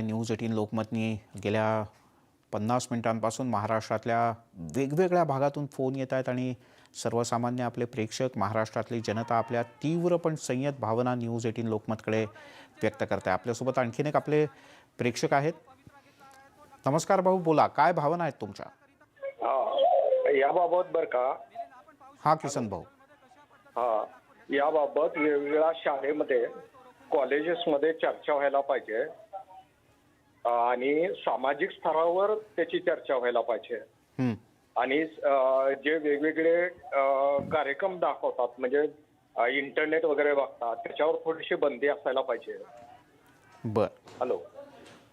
News eighteen लोकमतनी गेल्या पन्नास मिनिटांपासून महाराष्ट्रातल्या वेगवेगळ्या भागातून फोन येत आहेत आणि सर्वसामान्य आपले प्रेक्षक महाराष्ट्रातली जनता आपल्या तीव्र पण संयत भावना न्यूज एटीन लोकमतकडे व्यक्त करत आपल्यासोबत आणखीन एक आपले प्रेक्षक आहेत. नमस्कार भाऊ बोला. काय भावना आहेत तुमच्या? याबाबत बर का. हां किसन भाऊ. हा याबाबत वेगवेगळ्या शाळेमध्ये कॉलेजेसमध्ये चर्चा व्हायला पाहिजे. आणि सामाजिक स्तरावर त्याची चर्चा व्हायला पाहिजे. आणि जे वेगवेगळे कार्यक्रम दाखवतात म्हणजे इंटरनेट वगैरे बघतात त्याच्यावर थोडीशी बंदी असायला पाहिजे. बर. हॅलो.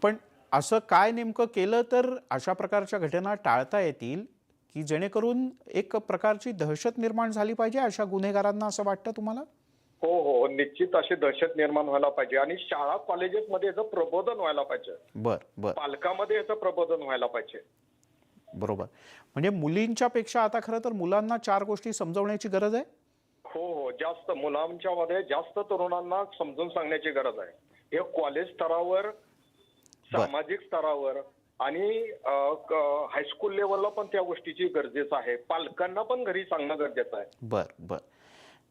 पण असं काय नेमकं केलं तर अशा प्रकारच्या घटना टाळता येतील की जेणेकरून एक प्रकारची दहशत निर्माण झाली पाहिजे अशा गुन्हेगारांना असं वाटतं तुम्हाला? हो हो. निश्चित अशी दहशत निर्माण व्हायला पाहिजे. आणि शाळा कॉलेजेसमध्ये याचं प्रबोधन व्हायला पाहिजे. बर बर. पालकामध्ये याचं प्रबोधन व्हायला पाहिजे. बरोबर. म्हणजे मुलींच्या पेक्षा आता खरं तर मुलांना चार गोष्टी समजवण्याची गरज आहे? हो हो. जास्त मुलांच्या मध्ये जास्त तरुणांना समजून सांगण्याची गरज आहे. हे कॉलेज स्तरावर सामाजिक स्तरावर आणि हायस्कूल लेवलला पण त्या गोष्टीची गरजेचं आहे. पालकांना पण घरी सांगणं गरजेचं आहे. बर बर.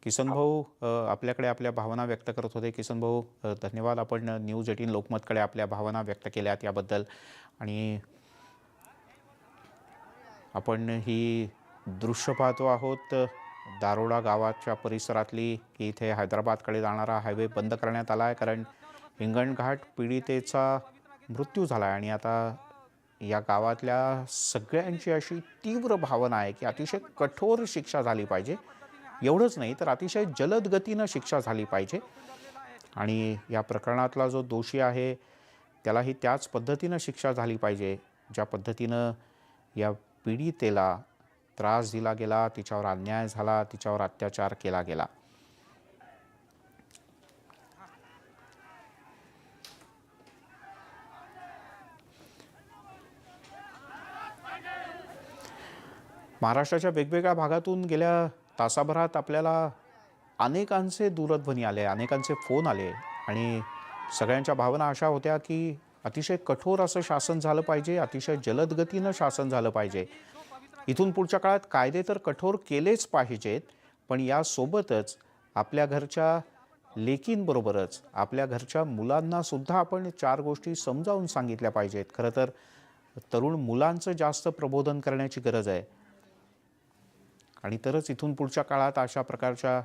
किसन भाऊ आपल्याकडे आपल्या भावना व्यक्त करत होते. किसन भाऊ धन्यवाद. आपण न्यूज एटीन लोकमतकडे आपल्या भावना व्यक्त केल्यात याबद्दल. आणि आपण ही दृश्य पाहतो आहोत दारोडा गावाच्या परिसरातली. की इथे हैदराबादकडे जाणारा हायवे बंद करण्यात आला आहे कारण हिंगणघाट पीडितेचा मृत्यू झाला आहे आणि आता या गावातल्या सगळ्यांची अशी तीव्र भावना आहे की अतिशय कठोर शिक्षा झाली पाहिजे. एवढंच नाही तर अतिशय जलद गतीनं शिक्षा झाली पाहिजे. आणि या प्रकरणातला जो दोषी आहे त्यालाही त्याच पद्धतीनं शिक्षा झाली पाहिजे ज्या पद्धतीनं या पीडितेला त्रास दिला गेला तिच्यावर अन्याय झाला तिच्यावर अत्याचार केला गेला. महाराष्ट्राच्या वेगवेगळ्या भागातून गेल्या तासाभरात आपल्याला अनेकांचे दूरध्वनी आले अनेकांचे फोन आले आणि सगळ्यांच्या भावना अशा होत्या की अतिशय कठोर असं शासन झालं पाहिजे अतिशय जलदगतीनं शासन झालं पाहिजे. इथून पुढच्या काळात कायदे तर कठोर केलेच पाहिजेत पण यासोबतच आपल्या घरच्या लेकींबरोबरच आपल्या घरच्या मुलांना सुद्धा आपण चार गोष्टी समजावून सांगितल्या पाहिजेत. खरं तर तरुण मुलांचं जास्त प्रबोधन करण्याची गरज आहे. आणि तरच इथून पुढच्या काळात अशा प्रकारच्या